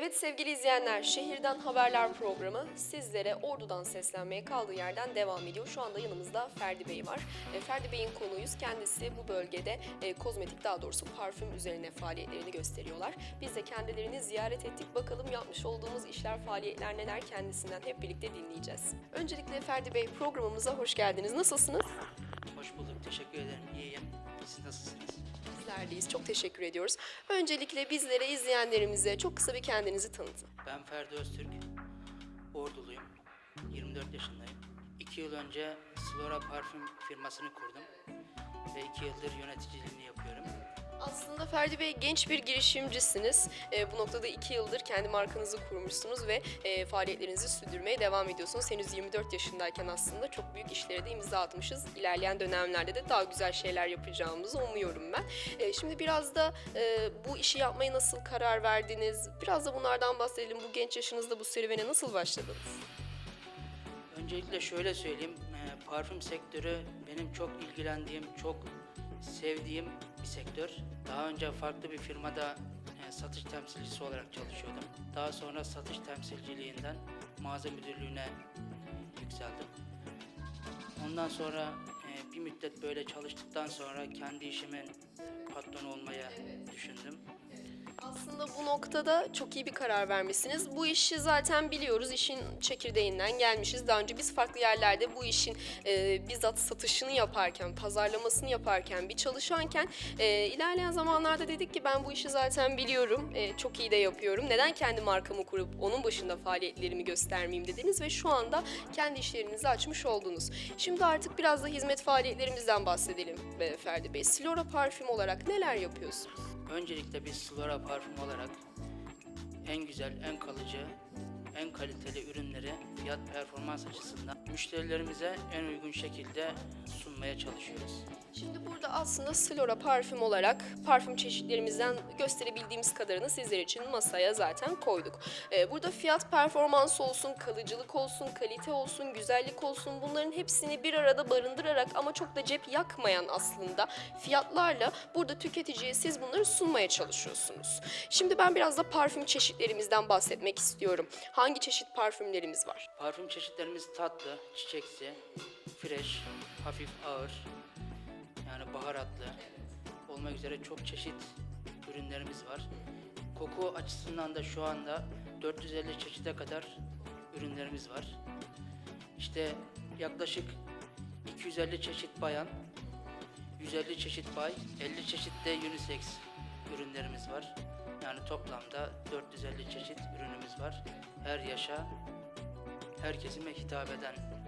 Evet sevgili izleyenler, Şehirden Haberler programı sizlere Ordu'dan seslenmeye kaldığı yerden devam ediyor. Şu anda yanımızda Ferdi Bey var. E, Ferdi Bey'in konuyuz. Kendisi bu bölgede e, kozmetik daha doğrusu parfüm üzerine faaliyetlerini gösteriyorlar. Biz de kendilerini ziyaret ettik. Bakalım yapmış olduğumuz işler, faaliyetler neler kendisinden hep birlikte dinleyeceğiz. Öncelikle Ferdi Bey programımıza hoş geldiniz. Nasılsınız? Hoş bulduk. Teşekkür ederim. İyiyim. Siz nasılsınız? Bizlerdeyiz. Çok teşekkür ediyoruz. Öncelikle bizlere, izleyenlerimize çok kısa bir kendinizi tanıtın. Ben Ferdi Öztürk. Orduluyum. 24 yaşındayım. 2 yıl önce Slora parfüm firmasını kurdum. Ve 2 yıldır yöneticiliğini yapıyorum. Aslında Ferdi Bey genç bir girişimcisiniz. E, bu noktada iki yıldır kendi markanızı kurmuşsunuz ve e, faaliyetlerinizi sürdürmeye devam ediyorsunuz. Henüz 24 yaşındayken aslında çok büyük işlere de imza atmışız. İlerleyen dönemlerde de daha güzel şeyler yapacağımızı umuyorum ben. E, şimdi biraz da e, bu işi yapmaya nasıl karar verdiniz? Biraz da bunlardan bahsedelim. Bu genç yaşınızda bu serüvene nasıl başladınız? Öncelikle şöyle söyleyeyim. e, Parfüm sektörü benim çok ilgilendiğim, çok sevdiğim bir sektör. Daha önce farklı bir firmada e, satış temsilcisi olarak çalışıyordum. Daha sonra satış temsilciliğinden mağaza müdürlüğüne yükseldim. Ondan sonra e, bir müddet böyle çalıştıktan sonra kendi işimin patronu olmaya düşündüm. Aslında bu noktada çok iyi bir karar vermişsiniz. Bu işi zaten biliyoruz. İşin çekirdeğinden gelmişiz. Daha önce biz farklı yerlerde bu işin e, bizzat satışını yaparken, pazarlamasını yaparken, bir çalışanken e, ilerleyen zamanlarda dedik ki ben bu işi zaten biliyorum. e, çok iyi de yapıyorum. Neden kendi markamı kurup onun başında faaliyetlerimi göstermeyeyim dediniz ve şu anda kendi işlerinizi açmış oldunuz. Şimdi artık biraz da hizmet faaliyetlerimizden bahsedelim Ferdi Bey. Silora Parfüm olarak neler yapıyorsunuz? Öncelikle biz Slora parfüm olarak en güzel, en kalıcı, en kaliteli ürünleri fiyat performans açısından müşterilerimize en uygun şekilde sunmaya çalışıyoruz. Şimdi burada aslında Slora parfüm olarak parfüm çeşitlerimizden gösterebildiğimiz kadarını sizler için masaya zaten koyduk. Ee, burada fiyat performans olsun, kalıcılık olsun, kalite olsun, güzellik olsun bunların hepsini bir arada barındırarak ama çok da cep yakmayan aslında fiyatlarla burada tüketiciye siz bunları sunmaya çalışıyorsunuz. Şimdi ben biraz da parfüm çeşitlerimizden bahsetmek istiyorum. Hangi çeşit parfümlerimiz var? Parfüm çeşitlerimiz tatlı, çiçeksi, fresh, hafif ağır, yani baharatlı olmak üzere çok çeşit ürünlerimiz var. Koku açısından da şu anda 450 çeşide kadar ürünlerimiz var. İşte yaklaşık 250 çeşit bayan, 150 çeşit bay, 50 çeşit de unisex ürünlerimiz var. Yani toplamda 450 çeşit ürünümüz var. Her yaşa, her kesime hitap eden.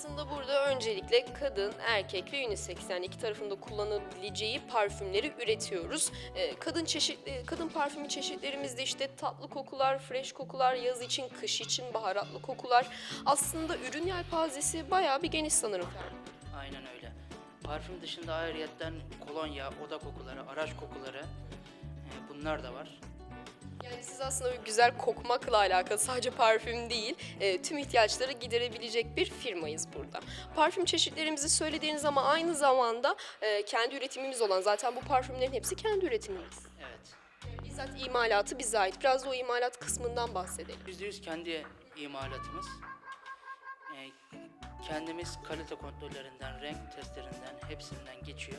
Aslında burada öncelikle kadın, erkek ve unisex yani iki tarafında kullanabileceği parfümleri üretiyoruz. Ee, kadın çeşitli kadın parfümü çeşitlerimizde işte tatlı kokular, fresh kokular, yaz için, kış için baharatlı kokular. Aslında ürün yelpazesi bayağı bir geniş sanırım. Aynen öyle. Parfüm dışında ayrıyetten kolonya, oda kokuları, araç kokuları e, bunlar da var. Yani siz aslında böyle güzel kokmakla alakalı sadece parfüm değil, e, tüm ihtiyaçları giderebilecek bir firmayız burada. Parfüm çeşitlerimizi söylediğiniz ama aynı zamanda e, kendi üretimimiz olan zaten bu parfümlerin hepsi kendi üretimimiz. Evet. Bizzat imalatı bize ait. Biraz da o imalat kısmından bahsedelim. %100 kendi imalatımız. E, kendimiz kalite kontrollerinden, renk testlerinden hepsinden geçiyor.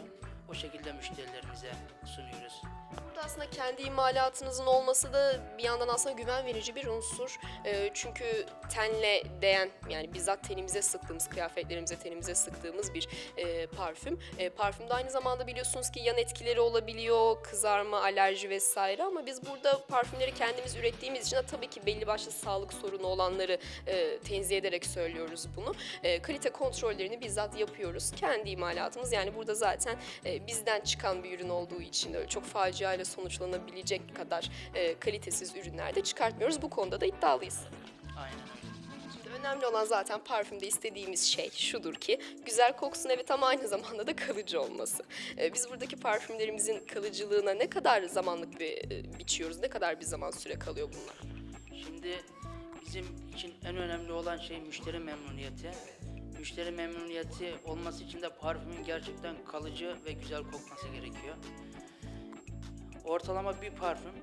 O şekilde müşterilerimize sunuyoruz. Burada aslında kendi imalatınızın olması da bir yandan aslında güven verici bir unsur. Ee, çünkü tenle değen yani bizzat tenimize sıktığımız, kıyafetlerimize, tenimize sıktığımız bir e, parfüm. E, parfümde aynı zamanda biliyorsunuz ki yan etkileri olabiliyor, kızarma, alerji vesaire ama biz burada parfümleri kendimiz ürettiğimiz için de tabii ki belli başlı sağlık sorunu olanları e, tenzih ederek söylüyoruz bunu. E, kalite kontrollerini bizzat yapıyoruz. Kendi imalatımız yani burada zaten e, bizden çıkan bir ürün olduğu için öyle çok faciayla sonuçlanabilecek kadar e, kalitesiz ürünler de çıkartmıyoruz. Bu konuda da iddialıyız. Aynen önemli olan zaten parfümde istediğimiz şey şudur ki güzel koksun evet ama aynı zamanda da kalıcı olması. E, biz buradaki parfümlerimizin kalıcılığına ne kadar zamanlık bir e, biçiyoruz, ne kadar bir zaman süre kalıyor bunlar? Şimdi bizim için en önemli olan şey müşteri memnuniyeti. Müşteri memnuniyeti olması için de parfümün gerçekten kalıcı ve güzel kokması gerekiyor. Ortalama bir parfüm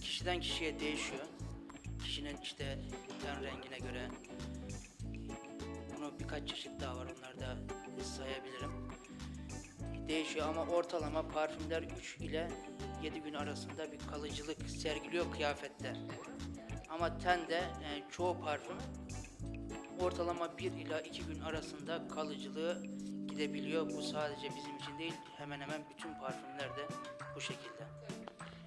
kişiden kişiye değişiyor. Kişinin işte ten rengine göre. Bunu birkaç çeşit daha var onları da sayabilirim. Değişiyor ama ortalama parfümler 3 ile 7 gün arasında bir kalıcılık sergiliyor kıyafette. Ama tende e, çoğu parfüm ortalama 1 ila 2 gün arasında kalıcılığı gidebiliyor. Bu sadece bizim için değil, hemen hemen bütün parfümlerde bu şekilde.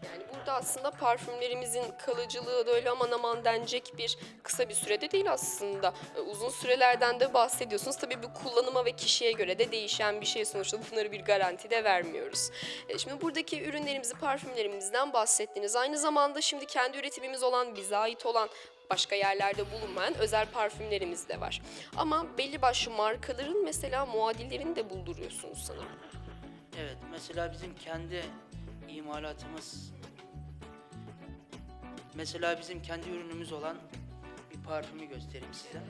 Yani burada aslında parfümlerimizin kalıcılığı da öyle aman aman denecek bir kısa bir sürede değil aslında. E, Uzun sürelerden de bahsediyorsunuz. Tabii bu kullanıma ve kişiye göre de değişen bir şey sonuçta bunları bir garanti de vermiyoruz. E, Şimdi buradaki ürünlerimizi, parfümlerimizden bahsettiniz. Aynı zamanda şimdi kendi üretimimiz olan, bize ait olan başka yerlerde bulunmayan özel parfümlerimiz de var. Ama belli başlı markaların mesela muadillerini de bulduruyorsunuz sanırım. Evet, mesela bizim kendi imalatımız mesela bizim kendi ürünümüz olan bir parfümü göstereyim size.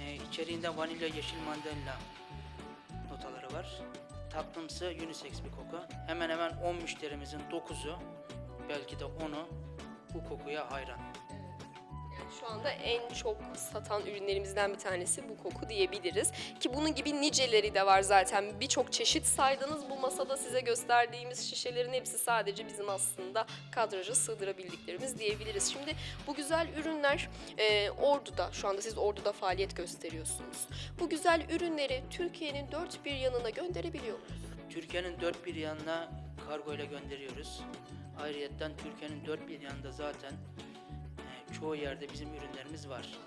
Ee, içeriğinde vanilya, yeşil mandalina notaları var. Tatlımsı unisex bir koku. Hemen hemen 10 müşterimizin 9'u belki de 10'u bu kokuya hayran. Yani şu anda en çok satan ürünlerimizden bir tanesi bu koku diyebiliriz. Ki bunun gibi niceleri de var zaten. Birçok çeşit saydınız. Bu masada size gösterdiğimiz şişelerin hepsi sadece bizim aslında kadraja sığdırabildiklerimiz diyebiliriz. Şimdi bu güzel ürünler e, Ordu'da, şu anda siz Ordu'da faaliyet gösteriyorsunuz. Bu güzel ürünleri Türkiye'nin dört bir yanına gönderebiliyor muyuz? Türkiye'nin dört bir yanına kargo ile gönderiyoruz. Ayrıyeten Türkiye'nin dört bir yanında zaten e, çoğu yerde bizim ürünlerimiz var.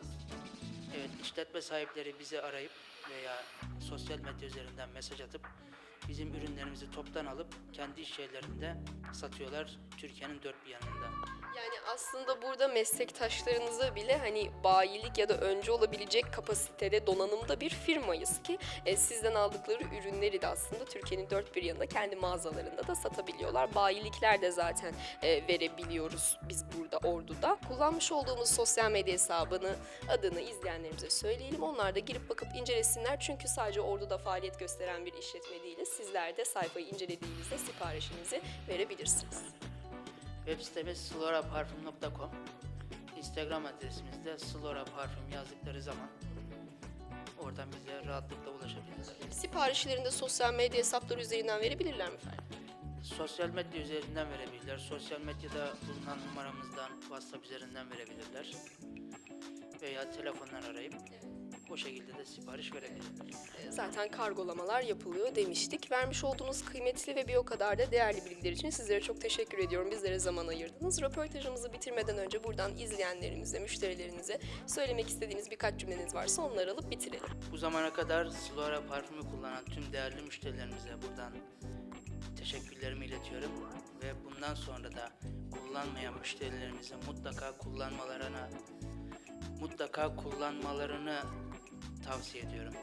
Evet, işletme sahipleri bizi arayıp veya sosyal medya üzerinden mesaj atıp bizim ürünlerimizi toptan alıp kendi iş yerlerinde satıyorlar Türkiye'nin dört bir yanında. Yani aslında burada meslektaşlarınıza bile hani bayilik ya da önce olabilecek kapasitede donanımda bir firmayız ki e, sizden aldıkları ürünleri de aslında Türkiye'nin dört bir yanında kendi mağazalarında da satabiliyorlar. Bayilikler de zaten e, verebiliyoruz biz burada Ordu'da. Kullanmış olduğumuz sosyal medya hesabını, adını izleyenlerimize söyleyelim. Onlar da girip bakıp incelesinler. Çünkü sadece Ordu'da faaliyet gösteren bir işletme değiliz. Sizler de sayfayı incelediğinizde siparişinizi verebilirsiniz. Web sitemiz sloraparfüm.com Instagram adresimiz de sloraparfüm yazdıkları zaman oradan bize rahatlıkla ulaşabilirler. Siparişlerini de sosyal medya hesapları üzerinden verebilirler mi efendim? Sosyal medya üzerinden verebilirler. Sosyal medyada bulunan numaramızdan WhatsApp üzerinden verebilirler. Veya telefondan arayıp o şekilde de sipariş verebilirler. Zaten kargolamalar yapılıyor demiştik. Vermiş olduğunuz kıymetli ve bir o kadar da değerli bilgiler için sizlere çok teşekkür ediyorum. Bizlere zaman ayırdınız. Röportajımızı bitirmeden önce buradan izleyenlerimize, müşterilerinize söylemek istediğiniz birkaç cümleniz varsa onları alıp bitirelim. Bu zamana kadar Slora parfümü kullanan tüm değerli müşterilerimize buradan teşekkürlerimi iletiyorum. Ve bundan sonra da kullanmayan müşterilerimize mutlaka kullanmalarına mutlaka kullanmalarını tavsiye ediyorum.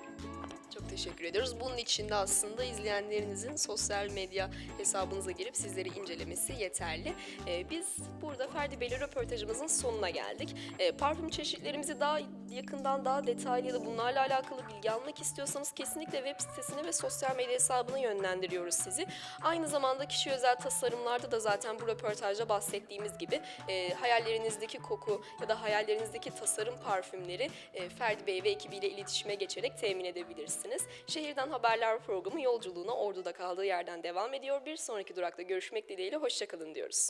Çok teşekkür ediyoruz. Bunun için de aslında izleyenlerinizin sosyal medya hesabınıza girip sizleri incelemesi yeterli. Ee, biz burada Ferdi Bey'le röportajımızın sonuna geldik. Ee, parfüm çeşitlerimizi daha yakından, daha detaylı ya da bunlarla alakalı bilgi almak istiyorsanız kesinlikle web sitesine ve sosyal medya hesabına yönlendiriyoruz sizi. Aynı zamanda kişi özel tasarımlarda da zaten bu röportajda bahsettiğimiz gibi e, hayallerinizdeki koku ya da hayallerinizdeki tasarım parfümleri e, Ferdi Bey ve ekibiyle iletişime geçerek temin edebilirsiniz. Şehirden Haberler programı yolculuğuna Ordu'da kaldığı yerden devam ediyor. Bir sonraki durakta görüşmek dileğiyle hoşçakalın diyoruz.